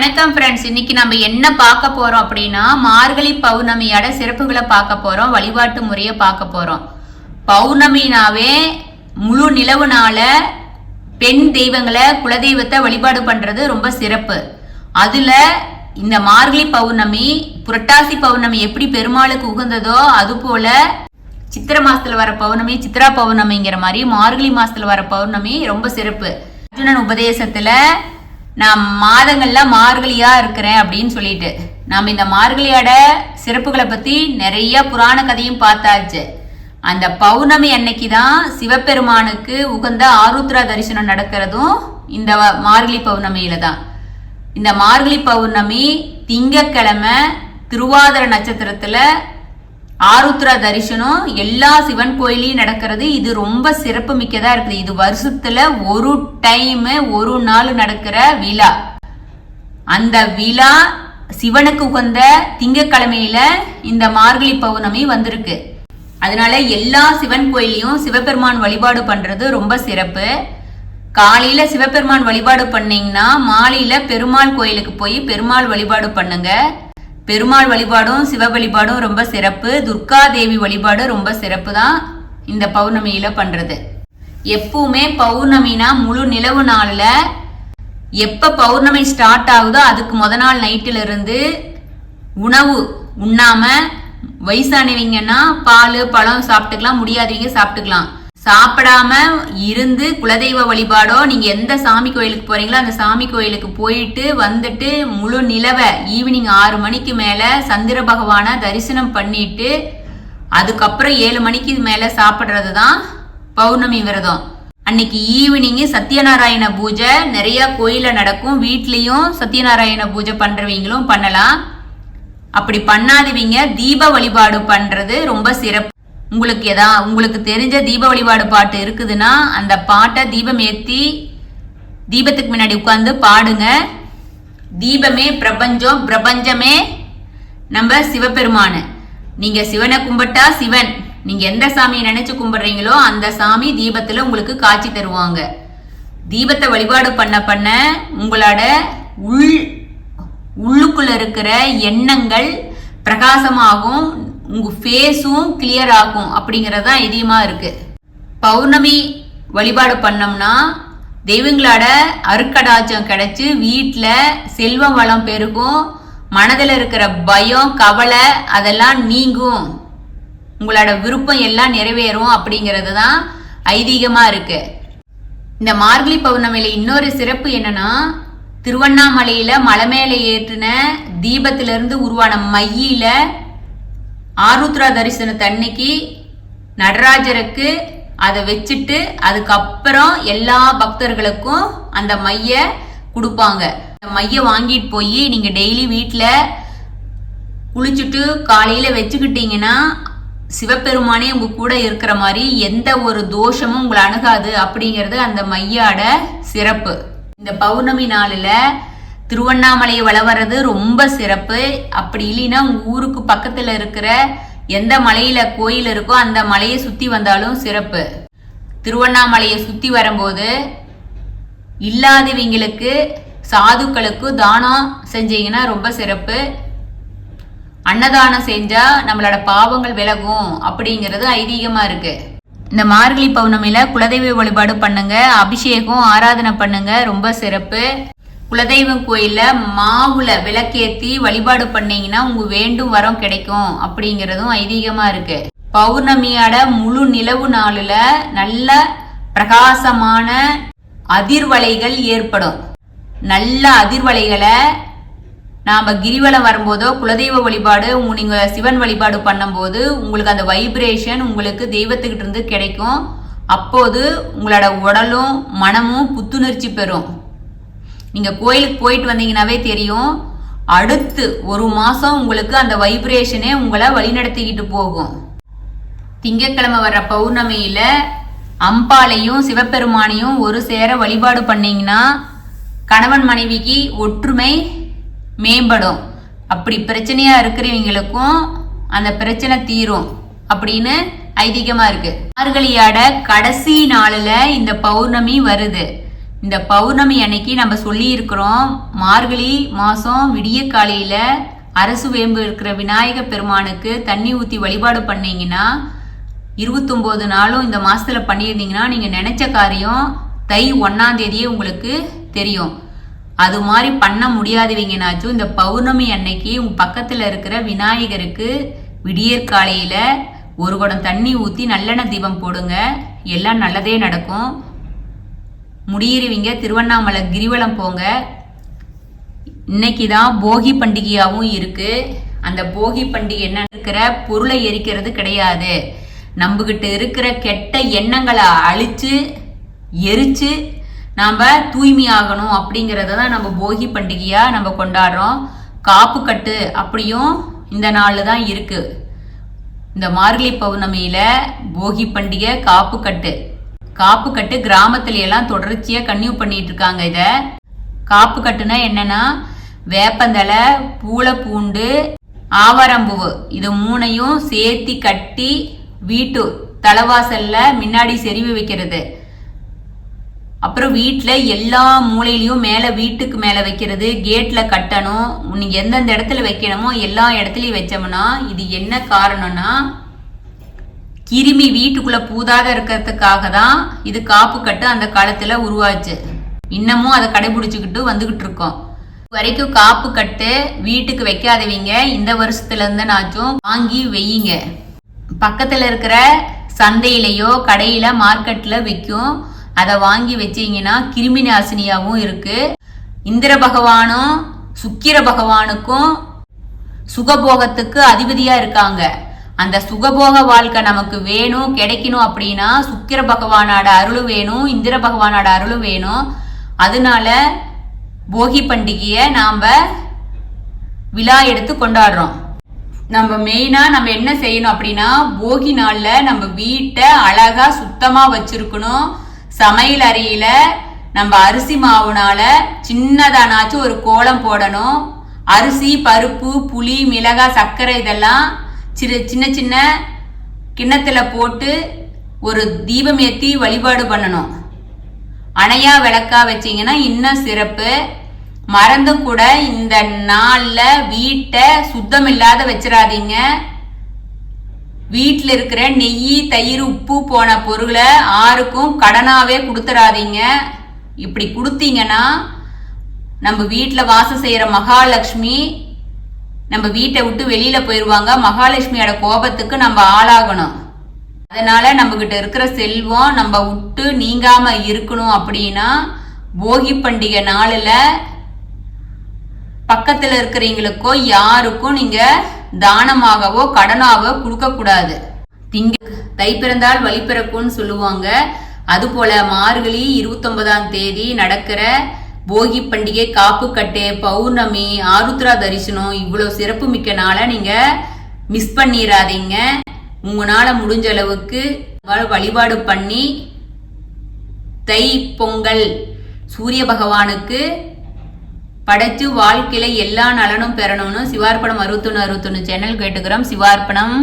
வணக்கம் ஃப்ரெண்ட்ஸ் இன்னைக்கு நம்ம என்ன பார்க்க போறோம் அப்படின்னா மார்கழி பௌர்ணமியோட சிறப்புகளை பார்க்க போறோம் வழிபாட்டு முறையை பார்க்க போறோம். பௌர்ணமினாவே முழு நிலவுனால பெண் தெய்வங்களை குலதெய்வத்தை வழிபாடு பண்றது ரொம்ப சிறப்பு. அதுல இந்த மார்கழி பௌர்ணமி புரட்டாசி பௌர்ணமி எப்படி பெருமாளுக்கு உகந்ததோ அது போல சித்திர மாசத்துல வர பௌர்ணமி சித்ரா பௌர்ணமிங்கிற மாதிரி மார்கழி மாசத்துல வர பௌர்ணமி ரொம்ப சிறப்பு. அர்ஜுனன் உபதேசத்துல நான் மாதங்கள்ல மார்கழியா இருக்கிறேன் அப்படின்னு சொல்லிட்டு. நாம் இந்த மார்கழியோட சிறப்புகளை பத்தி நிறைய புராண கதையும் பார்த்தாச்சு. அந்த பௌர்ணமி அன்னைக்கு தான் சிவபெருமானுக்கு உகந்த ஆருத்ரா தரிசனம் நடக்கிறதும் இந்த மார்கழி பௌர்ணமியில தான். இந்த மார்கழி பௌர்ணமி திங்கக்கிழமை திருவாதிர நட்சத்திரத்துல ஆருத்ரா தரிசனம் எல்லா சிவன் கோயிலையும் நடக்கிறது. இது ரொம்ப சிறப்பு மிக்கதா இருக்குது. இது வருஷத்துல ஒரு டைம் ஒரு நாள் நடக்கிற விழா. அந்த விழா சிவனுக்கு உகந்த திங்கக்கிழமையில இந்த மார்கழி பௌர்ணமி வந்திருக்கு. அதனால எல்லா சிவன் கோயிலையும் சிவபெருமான் வழிபாடு பண்றது ரொம்ப சிறப்பு. காலையில சிவபெருமான் வழிபாடு பண்ணீங்கன்னா மாலையில பெருமாள் கோயிலுக்கு போய் பெருமாள் வழிபாடு பண்ணுங்க. பெருமாள் வழிபாடும் சிவ வழிபாடும் ரொம்ப சிறப்பு. துர்கா தேவி வழிபாடு ரொம்ப சிறப்பு தான் இந்த பௌர்ணமியில பண்றது. எப்பவுமே பௌர்ணமினா முழு நிலவு நாள்ல எப்ப பௌர்ணமி ஸ்டார்ட் ஆகுதோ அதுக்கு முத நாள் நைட்டுல இருந்து உணவு உண்ணாம வயசானவங்கன்னா பால் பழம் சாப்பிட்டுக்கலாம் முடியாதவங்க சாப்பிட்டுக்கலாம். சாப்பிடாம இருந்து குலதெய்வ வழிபாடோ நீங்க எந்த சாமி கோயிலுக்கு போறீங்களோ அந்த சாமி கோயிலுக்கு போயிட்டு வந்துட்டு முழு நிலவை ஈவினிங் ஆறு மணிக்கு மேல சந்திர பகவான தரிசனம் பண்ணிட்டு அதுக்கப்புறம் ஏழு மணிக்கு மேல சாப்பிட்றது தான் பௌர்ணமி விரதம். அன்னைக்கு ஈவினிங் சத்யநாராயண பூஜை நிறைய கோயில நடக்கும். வீட்லயும் சத்யநாராயண பூஜை பண்றவங்களும் பண்ணலாம். அப்படி பண்ணாதவங்க தீப வழிபாடு பண்றது ரொம்ப சிறப்பு. உங்களுக்கு எதா உங்களுக்கு தெரிஞ்ச தீப வழிபாடு பாட்டு இருக்குதுன்னா அந்த பாட்டை தீபம் ஏற்றி தீபத்துக்கு முன்னாடி உட்காந்து பாடுங்க. தீபமே பிரபஞ்சம் பிரபஞ்சமே நம்ம சிவபெருமானு. நீங்க சிவனை கும்பிட்டா சிவன். நீங்க எந்த சாமியை நினைச்சு கும்பிடுறீங்களோ அந்த சாமி தீபத்துல உங்களுக்கு காட்சி தருவாங்க. தீபத்தை வழிபாடு பண்ண பண்ண உங்களோட உள் உள்ளுக்குள்ள இருக்கிற எண்ணங்கள் பிரகாசமாகும். உங்கள் ஃபேஸும் கிளியர் ஆகும் அப்படிங்கிறது தான் இதயமா இருக்குது பௌர்ணமி வழிபாடு பண்ணோம்னா தெய்வங்களோட அருக்கடாச்சம் கிடச்சி வீட்டில் செல்வம் வளம் பெருகும் மனதில் இருக்கிற பயம் கவலை அதெல்லாம் நீங்கும். உங்களோட விருப்பம் எல்லாம் நிறைவேறும் அப்படிங்கிறது தான் ஐதீகமாக இருக்குது இந்த மார்கழி பௌர்ணமியில் இன்னொரு சிறப்பு என்னன்னா திருவண்ணாமலையில் மலை மேலே ஏற்றின தீபத்திலிருந்து உருவான மையில ஆருத்ரா தரிசனத்தை அன்னைக்கு நடராஜருக்கு அதை வச்சுட்டு அதுக்கப்புறம் எல்லா பக்தர்களுக்கும் அந்த மைய கொடுப்பாங்க. அந்த மைய வாங்கிட்டு போய் நீங்க டெய்லி வீட்டில் குளிச்சுட்டு காலையில வச்சுக்கிட்டீங்கன்னா சிவபெருமானே உங்க கூட இருக்கிற மாதிரி எந்த ஒரு தோஷமும் உங்களை அணுகாது அப்படிங்கிறது அந்த மையாட சிறப்பு. இந்த பௌர்ணமி நாளில் திருவண்ணாமலையை வளவரது வர்றது ரொம்ப சிறப்பு. அப்படி இல்லைன்னா உங்கள் ஊருக்கு பக்கத்தில் இருக்கிற எந்த மலையில் கோயில் இருக்கோ அந்த மலையை சுற்றி வந்தாலும் சிறப்பு. திருவண்ணாமலையை சுற்றி வரும்போது இல்லாதவங்களுக்கு சாதுக்களுக்கு தானம் செஞ்சீங்கன்னா ரொம்ப சிறப்பு. அன்னதானம் செஞ்சால் நம்மளோட பாவங்கள் விலகும் அப்படிங்கிறது ஐதீகமாக இருக்குது இந்த மார்கழி பௌர்ணமியில் குலதெய்வ வழிபாடு பண்ணுங்க அபிஷேகம் ஆராதனை பண்ணுங்க ரொம்ப சிறப்பு. குலதெய்வம் கோயில்ல மாவுல விளக்கேத்தி வழிபாடு பண்ணீங்கன்னா உங்க வேண்டும் வரம் கிடைக்கும் அப்படிங்கிறதும் ஐதீகமா இருக்கு. பௌர்ணமியோட முழு நிலவு நாளுல நல்ல பிரகாசமான அதிர்வலைகள் ஏற்படும். நல்ல அதிர்வலைகளை நாம கிரிவலம் வரும்போதோ குலதெய்வ வழிபாடு உங்க- சிவன் வழிபாடு பண்ணும்போது உங்களுக்கு அந்த வைப்ரேஷன் உங்களுக்கு தெய்வத்துக்கிட்ட இருந்து கிடைக்கும். அப்போது உங்களோட உடலும் மனமும் புத்துணர்ச்சி பெறும். நீங்கள் கோயிலுக்கு போயிட்டு வந்தீங்கன்னாவே தெரியும். அடுத்து ஒரு மாதம் உங்களுக்கு அந்த வைப்ரேஷனே உங்களை வழிநடத்திக்கிட்டு போகும். திங்கட்கிழமை வர்ற பௌர்ணமியில் அம்பாளையும் சிவபெருமானையும் ஒரு சேர வழிபாடு பண்ணிங்கன்னா கணவன் மனைவிக்கு ஒற்றுமை மேம்படும். அப்படி பிரச்சனையாக இருக்கிறவங்களுக்கும் அந்த பிரச்சனை தீரும் அப்படின்னு ஐதீகமாக இருக்குது மார்கழியாட கடைசி நாளில் இந்த பௌர்ணமி வருது. இந்த பௌர்ணமி அன்னைக்கு நம்ம சொல்லியிருக்கிறோம் மார்கழி மாதம் விடிய காலையில் அரசு வேம்பு இருக்கிற விநாயக பெருமானுக்கு தண்ணி ஊற்றி வழிபாடு பண்ணீங்கன்னா இருபத்தொம்போது நாளும் இந்த மாதத்தில் பண்ணியிருந்தீங்கன்னா நீங்கள் நினச்ச காரியம் தை ஒன்றாந்தேதியே உங்களுக்கு தெரியும். அது மாதிரி பண்ண முடியாதவங்கனாச்சும் இந்த பௌர்ணமி அன்னைக்கு உங்கள் பக்கத்தில் இருக்கிற விநாயகருக்கு விடியற்காலையில் ஒரு குடம் தண்ணி ஊற்றி நல்லெண்ணெய் தீபம் போடுங்க. எல்லாம் நல்லதே நடக்கும். முடியிருவீங்க திருவண்ணாமலை கிரிவலம் போங்க. இன்னைக்கு தான் போகி பண்டிகையாகவும் இருக்குது அந்த போகி பண்டிகை என்ன இருக்கிற பொருளை எரிக்கிறது கிடையாது. நம்மகிட்ட இருக்கிற கெட்ட எண்ணங்களை அழித்து எரித்து நாம் தூய்மையாகணும் அப்படிங்கிறத தான் நம்ம போகி பண்டிகையாக நம்ம கொண்டாடுறோம். காப்பு கட்டு அப்படியும் இந்த நாள் தான் இருக்குது இந்த மார்கழி பௌர்ணமியில் போகி பண்டிகை காப்பு கட்டு. காப்பு கட்டு கிராமத்துல எல்லாம் தொடர்ச்சியா கன்னியூ பண்ணிட்டு இருக்காங்க இத. காப்பு கட்டுனா என்னன்னா வேப்பந்தலை பூளை பூண்டு ஆவாரம்பூவு. இது மூணையும் சேர்த்தி கட்டி வீட்டு தலைவாசல்ல முன்னாடி செறிவு வைக்கிறது. அப்புறம் வீட்டில் எல்லா மூலையிலையும் மேலே வீட்டுக்கு மேலே வைக்கிறது. கேட்டில் கட்டணும். நீங்கள் எந்தெந்த இடத்துல வைக்கணுமோ எல்லா இடத்துலையும் வச்சோம்னா இது என்ன காரணம்னா கிருமி வீட்டுக்குள்ள பூதாத இருக்கிறதுக்காக தான் இது காப்பு கட்டு அந்த காலத்துல உருவாச்சு. இன்னமும் அதை கடைபிடிச்சுக்கிட்டு வந்துகிட்டு இருக்கோம். இது வரைக்கும் காப்பு கட்டு வீட்டுக்கு வைக்காதவங்க இந்த வருஷத்துல இருந்துனாச்சும் வாங்கி வெய்யுங்க பக்கத்துல இருக்கிற சந்தையிலையோ கடையில மார்க்கெட்ல விற்கும் அதை வாங்கி வச்சீங்கன்னா கிருமி நாசினியாவும் இருக்கு. இந்திர பகவானும் சுக்கிர பகவானுக்கும் சுகபோகத்துக்கு அதிபதியா இருக்காங்க. அந்த சுகபோக வாழ்க்கை நமக்கு வேணும் கிடைக்கணும் அப்படின்னா சுக்கிர பகவானோட அருள் வேணும் இந்திர பகவானோட அருள் வேணும். அதனால போகி பண்டிகையை நாம் விழா எடுத்து கொண்டாடுறோம். நம்ம மெயினாக நம்ம என்ன செய்யணும் அப்படின்னா போகி நாளில் நம்ம வீட்டை அழகாக சுத்தமாக வச்சுருக்கணும். சமையல் அறையில் நம்ம அரிசி மாவுனால சின்னதானாச்சும் ஒரு கோலம் போடணும். அரிசி பருப்பு புளி மிளகாய் சர்க்கரை இதெல்லாம் சிறு சின்ன சின்ன கிண்ணத்தில் போட்டு ஒரு தீபம் ஏற்றி வழிபாடு பண்ணணும். அணையா விளக்கா வச்சீங்கன்னா இன்னும் சிறப்பு. மறந்து கூட இந்த நாளில் வீட்டை சுத்தம் இல்லாத வச்சிடாதீங்க வீட்டில் இருக்கிற நெய் தயிர் உப்பு போன பொருளை ஆருக்கும் கடனாகவே கொடுத்துடாதீங்க இப்படி கொடுத்தீங்கன்னா நம்ம வீட்டில் வாசம் செய்கிற மகாலட்சுமி நம்ம வீட்டை விட்டு வெளியில போயிடுவாங்க மகாலட்சுமியோட கோபத்துக்கு நம்ம ஆளாகணும். அதனால நம்ம கிட்ட இருக்கிற செல்வம் நம்ம விட்டு நீங்காம இருக்கணும் அப்படின்னா போகி பண்டிகை நாளில் பக்கத்தில் இருக்கிறவங்களுக்கோ யாருக்கும் நீங்க தானமாகவோ கடனாவோ கொடுக்கக்கூடாது திங்க தை பிறந்தால் வழி பிறக்கும்னு சொல்லுவாங்க. அதுபோல மார்கழி இருபத்தொன்பதாம் தேதி நடக்கிற போகி பண்டிகை காப்புக்கட்டு பௌர்ணமி ஆருத்ரா தரிசனம் இவ்வளோ சிறப்பு மிக்க நாளை நீங்கள் மிஸ் பண்ணிடாதீங்க உங்களால் முடிஞ்ச அளவுக்கு வழிபாடு பண்ணி தை பொங்கல் சூரிய பகவானுக்கு படைச்சு வாழ்க்கையில எல்லா நலனும் பெறணும்னு சிவார்ப்பணம் அறுபத்தொன்னு அறுபத்தொன்று சேனல் கேட்டுக்கிறோம். சிவார்ப்பணம்.